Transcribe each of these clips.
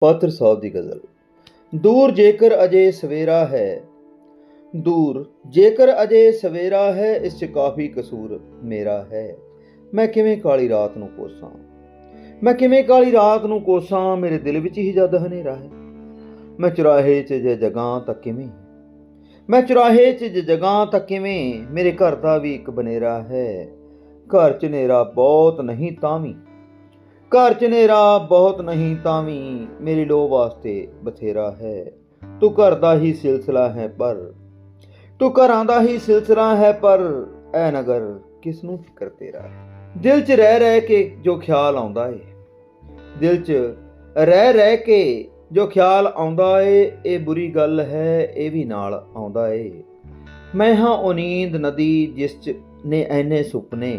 ਪਾਤਰ ਸਾਹਿਬ ਦੀ ਗਜ਼ਲ। ਦੂਰ ਜੇਕਰ ਅਜੇ ਸਵੇਰਾ ਹੈ, ਦੂਰ ਜੇਕਰ ਅਜੇ ਸਵੇਰਾ ਹੈ, ਇਸ 'ਚ ਕਾਫੀ ਕਸੂਰ ਮੇਰਾ ਹੈ। ਮੈਂ ਕਿਵੇਂ ਕਾਲੀ ਰਾਤ ਨੂੰ ਕੋਸਾਂ? ਮੈਂ ਕਿਵੇਂ ਕਾਲੀ ਰਾਤ ਨੂੰ ਕੋਸਾਂ? ਮੇਰੇ ਦਿਲ ਵਿੱਚ ਹੀ ਜਦ ਹਨੇਰਾ ਹੈ। ਮੈਂ ਚੁਰਾਹੇ 'ਚ ਜੇ ਜਗਾਂ ਤਾਂ ਕਿਵੇਂ? ਮੈਂ ਚੁਰਾਹੇ 'ਚ ਜੇ ਜਗਾਂ ਤਾਂ ਕਿਵੇਂ? ਮੇਰੇ ਘਰ ਦਾ ਵੀ ਇੱਕ ਬਨੇਰਾ ਹੈ। ਘਰ 'ਚ ਨੇਰਾ ਬਹੁਤ ਨਹੀਂ ਤਾਂ ਵੀ। ਘਰ 'ਚ ਨੇਰਾ ਬਹੁਤ ਨਹੀਂ ਤਾਂ ਵੀ ਮੇਰੀ ਲੋ ਵਾਸਤੇ ਬਥੇਰਾ ਹੈ। ਤੂੰ ਘਰ ਦਾ ਹੀ ਸਿਲਸਿਲਾ ਹੈ ਪਰ, ਤੂੰ ਘਰਾਂ ਦਾ ਹੀ ਸਿਲਸਿਲਾ ਹੈ ਪਰ, ਐ ਨਗਰ ਕਿਸ ਨੂੰ ਫਿਕਰ ਤੇਰਾ ਦਿਲ 'ਚ ਰਹਿ ਰਹਿ ਕੇ ਜੋ ਖਿਆਲ ਆਉਂਦਾ ਏ, ਦਿਲ 'ਚ ਰਹਿ ਰਹਿ ਕੇ ਜੋ ਖਿਆਲ ਆਉਂਦਾ ਏ, ਇਹ ਬੁਰੀ ਗੱਲ ਹੈ, ਇਹ ਵੀ ਨਾਲ ਆਉਂਦਾ ਏ। ਮੈਂ ਹਾਂ ਉਹ ਨੀਂਦ ਨਦੀ ਜਿਸ 'ਚ ਨੇ ਐਨੇ ਸੁਪਨੇ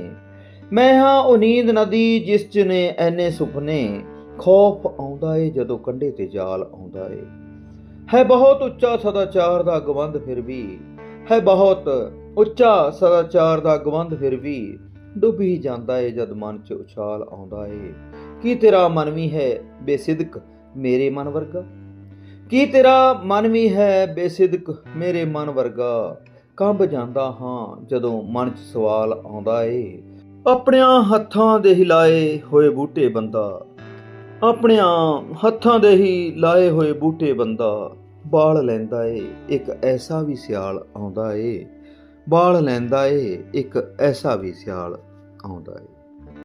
ਮੈਂ ਹਾਂ ਉਹ ਨਦੀ ਜਿਸ 'ਚ ਨੇ ਐਨੇ ਸੁਪਨੇ। ਖੌਫ ਆਉਂਦਾ ਏ ਜਦੋਂ ਕੰਢੇ ਤੇ ਜਾਲ ਆਉਂਦਾ ਏ। ਹੈ ਬਹੁਤ ਉੱਚਾ ਸਦਾਚਾਰ ਦਾ ਗਵੰਦ ਫਿਰ ਵੀ। ਹੈ ਬਹੁਤ ਉੱਚਾ ਸਦਾਚਾਰ ਦਾ ਗਵੰਦ ਫਿਰ ਵੀ। ਡੁੱਬ ਹੀ ਜਾਂਦਾ ਏ ਜਦ ਮਨ 'ਚ ਉਛਾਲ ਆਉਂਦਾ ਏ। ਕੀ ਤੇਰਾ ਮਨ ਵੀ ਹੈ ਬੇਸਿਦਕ ਮੇਰੇ ਮਨ ਵਰਗਾ? ਕੀ ਤੇਰਾ ਮਨ ਵੀ ਹੈ ਬੇਸਿਦਕ ਮੇਰੇ ਮਨ ਵਰਗਾ? ਕੰਬ ਜਾਂਦਾ ਹਾਂ ਜਦੋਂ ਮਨ 'ਚ ਸਵਾਲ ਆਉਂਦਾ ਏ। ਆਪਣਿਆਂ ਹੱਥਾਂ ਦੇ ਹੀ ਲਾਏ ਹੋਏ ਬੂਟੇ ਬੰਦਾ। ਆਪਣਿਆਂ ਹੱਥਾਂ ਦੇ ਹੀ ਲਾਏ ਹੋਏ ਬੂਟੇ ਬੰਦਾ। ਬਾਲ ਲੈਂਦਾ ਏ, ਇੱਕ ਐਸਾ ਵੀ ਸਿਆਲ ਆਉਂਦਾ ਏ। ਬਾਲ ਲੈਂਦਾ ਏ, ਇੱਕ ਐਸਾ ਵੀ ਸਿਆਲ ਆਉਂਦਾ ਏ।